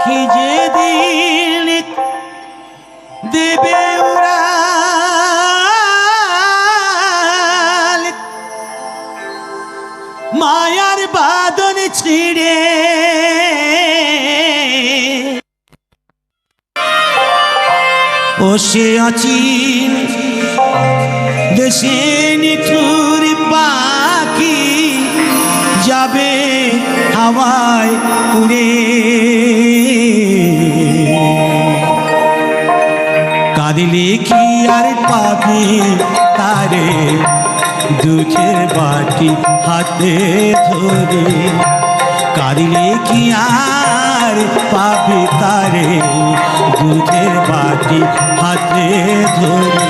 পাখি যে দিন দেবে মায়ার বাদন ছিড়ে। বসে আছি দেশে নিঠুর পাখি, যাবে হাওয়ায় উড়ে। কাঁদিলে কি আর পাবি তারে? দুঃখের বাটি হাতে ধরে। কাঁদিলে কি আর পাবি তারে? দুধের বাটি হাতে ধরে।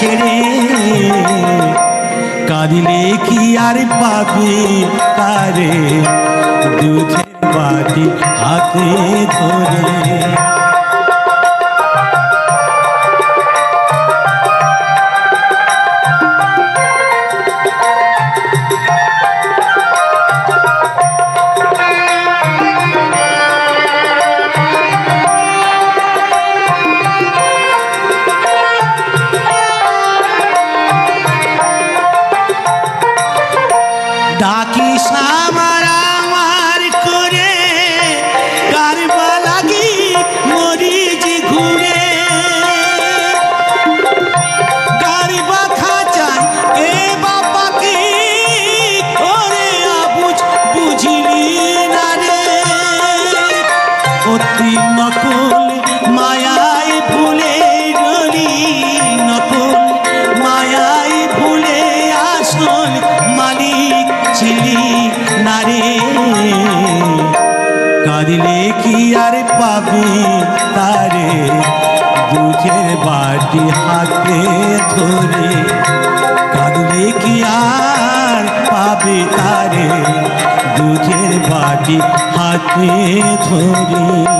ছেড়ে। কাঁদিলে কি আর পাবে তারে? দুধের বাটি হাতে ধরে। ডাকিস আমার আমার করে কারবা লাগি মরিজ ঘুরে। কারবা খাঁচায় এ বাপাকে করে আবুঝ বুঝিলি না রে। অতি নকল নারে। কাঁদিলে কি আর পাবি তারে? দুধের বাটি হাতে ধরে। কাঁদলে কি আর পাবে তারে? দুধের বাটি হাতে ধরে।